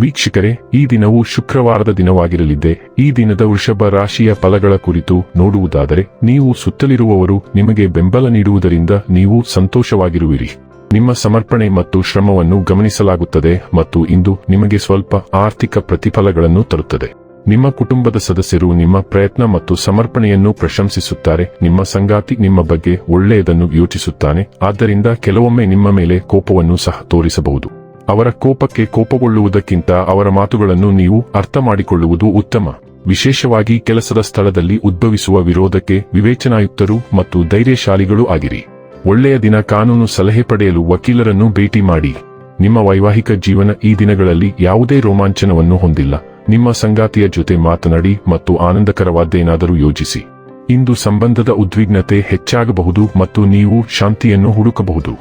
ವೀಕ್ಷಕರೇ, ಈ ದಿನವು ಶುಕ್ರವಾರದ ದಿನವಾಗಿರಲಿದೆ ಈ ದಿನದ ವೃಷಭ ರಾಶಿಯ ಫಲಗಳ ಕುರಿತು ನೋಡುವುದಾದರೆ, ನೀವು ಸುತ್ತಲಿರುವವರು ನಿಮಗೆ ಬೆಂಬಲ ನೀಡುವುದರಿಂದ ನೀವು ಸಂತೋಷವಾಗಿರುವಿರಿ. ನಿಮ್ಮ ಸಮರ್ಪಣೆ ಮತ್ತು ಶ್ರಮವನ್ನು ಗಮನಿಸಲಾಗುತ್ತದೆ ಮತ್ತು ಇಂದು ನಿಮಗೆ ಸ್ವಲ್ಪ ಆರ್ಥಿಕ ಪ್ರತಿಫಲಗಳನ್ನು ತರುತ್ತದೆ. ನಿಮ್ಮ ಕುಟುಂಬದ ಸದಸ್ಯರು ನಿಮ್ಮ ಪ್ರಯತ್ನ ಮತ್ತು ಸಮರ್ಪಣೆಯನ್ನು ಪ್ರಶಂಸಿಸುತ್ತಾರೆ, ನಿಮ್ಮ ಸಂಗಾತಿ ನಿಮ್ಮ ಬಗ್ಗೆ ಒಳ್ಳೆಯದನ್ನು ಯೋಚಿಸುತ್ತಾನೆ, ಆದ್ದರಿಂದ ಕೆಲವೊಮ್ಮೆ ನಿಮ್ಮ ಮೇಲೆ ಕೋಪವನ್ನು ಸಹ ತೋರಿಸಬಹುದು. ಅವರ ಕೋಪಕ್ಕೆ ಕೋಪಗೊಳ್ಳುವುದಕ್ಕಿಂತ ಅವರ ಮಾತುಗಳನ್ನು ನೀವು ಅರ್ಥ ಮಾಡಿಕೊಳ್ಳುವುದು ಉತ್ತಮ. ವಿಶೇಷವಾಗಿ ಕೆಲಸದ ಸ್ಥಳದಲ್ಲಿ ಉದ್ಭವಿಸುವ ವಿರೋಧಕ್ಕೆ ವಿವೇಚನಾಯುಕ್ತರು ಮತ್ತು ಧೈರ್ಯಶಾಲಿಗಳು ಆಗಿರಿ. ಒಳ್ಳೆಯ ದಿನ ಕಾನೂನು ಸಲಹೆ ಪಡೆಯಲು ವಕೀಲರನ್ನು ಭೇಟಿ ಮಾಡಿ. ನಿಮ್ಮ ವೈವಾಹಿಕ ಜೀವನ ಈ ದಿನಗಳಲ್ಲಿ ಯಾವುದೇ ರೋಮಾಂಚನವನ್ನು ಹೊಂದಿಲ್ಲ. ನಿಮ್ಮ ಸಂಗಾತಿಯ ಜೊತೆ ಮಾತನಾಡಿ ಮತ್ತು ಆನಂದಕರವಾದ್ದೇನಾದರೂ ಯೋಜಿಸಿ. ಇಂದು ಸಂಬಂಧದ ಉದ್ವಿಗ್ನತೆ ಹೆಚ್ಚಾಗಬಹುದು ಮತ್ತು ನೀವು ಶಾಂತಿಯನ್ನು ಹುಡುಕಬಹುದು.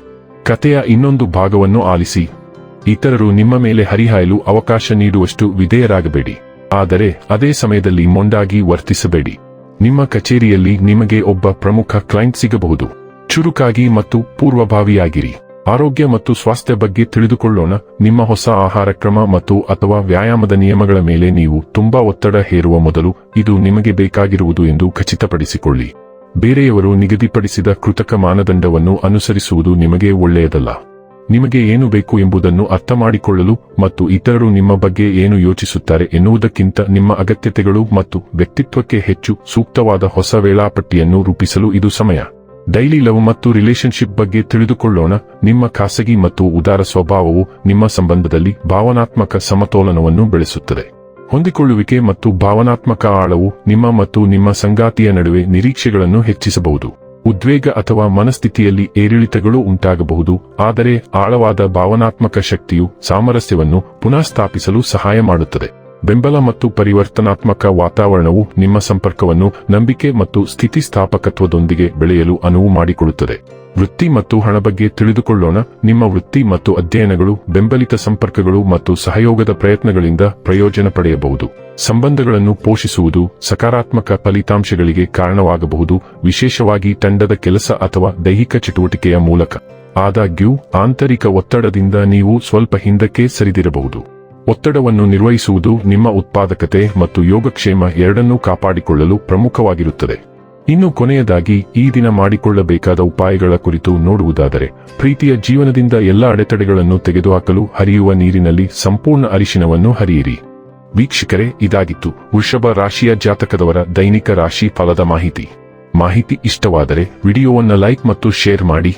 ಕಥೆಯ ಇನ್ನೊಂದು ಭಾಗವನ್ನು ಆಲಿಸಿ. ಇತರರು ನಿಮ್ಮ ಮೇಲೆ ಹರಿಹಾಯಲು ಅವಕಾಶ ನೀಡುವಷ್ಟು ವಿಧೇಯರಾಗಬೇಡಿ. ಆದರೆ ಅದೇ ಸಮಯದಲ್ಲಿ ಮೊಂಡಾಗಿ ವರ್ತಿಸಬೇಡಿ. ನಿಮ್ಮ ಕಚೇರಿಯಲ್ಲಿ ನಿಮಗೆ ಒಬ್ಬ ಪ್ರಮುಖ ಕ್ಲೈಂಟ್ ಸಿಗಬಹುದು. ಚುರುಕಾಗಿ ಮತ್ತು ಪೂರ್ವಭಾವಿಯಾಗಿರಿ. ಆರೋಗ್ಯ ಮತ್ತು ಸ್ವಾಸ್ಥ್ಯ ಬಗ್ಗೆ ತಿಳಿದುಕೊಳ್ಳೋಣ. ನಿಮ್ಮ ಹೊಸ ಆಹಾರ ಕ್ರಮ ಮತ್ತು ಅಥವಾ ವ್ಯಾಯಾಮದ ನಿಯಮಗಳ ಮೇಲೆ ನೀವು ತುಂಬಾ ಒತ್ತಡ ಹೇರುವ ಮೊದಲು ಇದು ನಿಮಗೆ ಬೇಕಾಗಿರುವುದು ಎಂದು ಖಚಿತಪಡಿಸಿಕೊಳ್ಳಿ. ಬೇರೆಯವರು ನಿಗದಿಪಡಿಸಿದ ಕೃತಕ ಮಾನದಂಡವನ್ನು ಅನುಸರಿಸುವುದು ನಿಮಗೆ ಒಳ್ಳೆಯದಲ್ಲ. ನಿಮಗೆ ಏನು ಬೇಕು ಎಂಬುದನ್ನು ಅರ್ಥ ಮಾಡಿಕೊಳ್ಳಲು ಮತ್ತು ಇತರರು ನಿಮ್ಮ ಬಗ್ಗೆ ಏನು ಯೋಚಿಸುತ್ತಾರೆ ಎನ್ನುವುದಕ್ಕಿಂತ ನಿಮ್ಮ ಅಗತ್ಯತೆಗಳು ಮತ್ತು ವ್ಯಕ್ತಿತ್ವಕ್ಕೆ ಹೆಚ್ಚು ಸೂಕ್ತವಾದ ಹೊಸ ವೇಳಾಪಟ್ಟಿಯನ್ನು ರೂಪಿಸಲು ಇದು ಸಮಯ. ಡೈಲಿ ಲವ್ ಮತ್ತು ರಿಲೇಶನ್ಶಿಪ್ ಬಗ್ಗೆ ತಿಳಿದುಕೊಳ್ಳೋಣ. ನಿಮ್ಮ ಖಾಸಗಿ ಮತ್ತು ಉದಾರ ಸ್ವಭಾವವು ನಿಮ್ಮ ಸಂಬಂಧದಲ್ಲಿ ಭಾವನಾತ್ಮಕ ಸಮತೋಲನವನ್ನು ಬೆಳೆಸುತ್ತದೆ. ಹೊಂದಿಕೊಳ್ಳುವಿಕೆ ಮತ್ತು ಭಾವನಾತ್ಮಕ ಆಳವು ನಿಮ್ಮ ಮತ್ತು ನಿಮ್ಮ ಸಂಗಾತಿಯ ನಡುವೆ ನಿರೀಕ್ಷೆಗಳನ್ನು ಹೆಚ್ಚಿಸಬಹುದು. ಉದ್ವೇಗ ಅಥವಾ ಮನಸ್ಥಿತಿಯಲ್ಲಿ ಏರಿಳಿತಗಳು ಉಂಟಾಗಬಹುದು ಆದರೆ ಆಳವಾದ ಭಾವನಾತ್ಮಕ ಶಕ್ತಿಯು ಸಾಮರಸ್ಯವನ್ನು ಪುನಃಸ್ಥಾಪಿಸಲು ಸಹಾಯ ಮಾಡುತ್ತದೆ. ಬೆಂಬಲ ಮತ್ತು ಪರಿವರ್ತನಾತ್ಮಕ ವಾತಾವರಣವು ನಿಮ್ಮ ಸಂಪರ್ಕವನ್ನು, ನಂಬಿಕೆ ಮತ್ತು ಸ್ಥಿತಿಸ್ಥಾಪಕತ್ವದೊಂದಿಗೆ ಬೆಳೆಯಲು ಅನುವು ಮಾಡಿಕೊಡುತ್ತದೆ. ವೃತ್ತಿ ಮತ್ತು ಹಣ ಬಗ್ಗೆ ತಿಳಿದುಕೊಳ್ಳೋಣ. ನಿಮ್ಮ ವೃತ್ತಿ ಮತ್ತು ಅಧ್ಯಯನಗಳು, ಬೆಂಬಲಿತ ಸಂಪರ್ಕಗಳು ಮತ್ತು ಸಹಯೋಗದ ಪ್ರಯತ್ನಗಳಿಂದ ಪ್ರಯೋಜನ ಪಡೆಯಬಹುದು. ಸಂಬಂಧಗಳನ್ನು ಪೋಷಿಸುವುದು ಸಕಾರಾತ್ಮಕ ಫಲಿತಾಂಶಗಳಿಗೆ ಕಾರಣವಾಗಬಹುದು. ವಿಶೇಷವಾಗಿ ತಂಡದ ಕೆಲಸ ಅಥವಾ ದೈಹಿಕ ಚಟುವಟಿಕೆಯ ಮೂಲಕ. ಆದಾಗ್ಯೂ, ಆಂತರಿಕ ಒತ್ತಡದಿಂದ ನೀವು ಸ್ವಲ್ಪ ಹಿಂದಕ್ಕೆ ಸರಿದಿರಬಹುದು. ಒತ್ತಡವನ್ನು ನಿರ್ವಹಿಸುವುದು ನಿಮ್ಮ ಉತ್ಪಾದಕತೆ ಮತ್ತು ಯೋಗಕ್ಷೇಮ ಎರಡನ್ನೂ ಕಾಪಾಡಿಕೊಳ್ಳಲು ಪ್ರಮುಖವಾಗಿರುತ್ತದೆ. ಇನ್ನು ಕೊನೆಯದಾಗಿ, ಈ ದಿನ ಮಾಡಿಕೊಳ್ಳಬೇಕಾದ ಉಪಾಯಗಳ ಕುರಿತು ನೋಡುವುದಾದರೆ, ಪ್ರೀತಿಯ ಜೀವನದಿಂದ ಎಲ್ಲ ಅಡೆತಡೆಗಳನ್ನು ತೆಗೆದುಹಾಕಲು ಹರಿಯುವ ನೀರಿನಲ್ಲಿ ಸಂಪೂರ್ಣ ಅರಿಶಿನವನ್ನು ಹರಿಯಿರಿ. ವೀಕ್ಷಕರೇ, ಇದಾಗಿತ್ತು ವೃಷಭ ರಾಶಿಯ ಜಾತಕದವರ ದೈನಿಕ ರಾಶಿ ಫಲದ ಮಾಹಿತಿ. ಮಾಹಿತಿ ಇಷ್ಟವಾದರೆ ವಿಡಿಯೋವನ್ನು ಲೈಕ್ ಮತ್ತು ಶೇರ್ ಮಾಡಿ.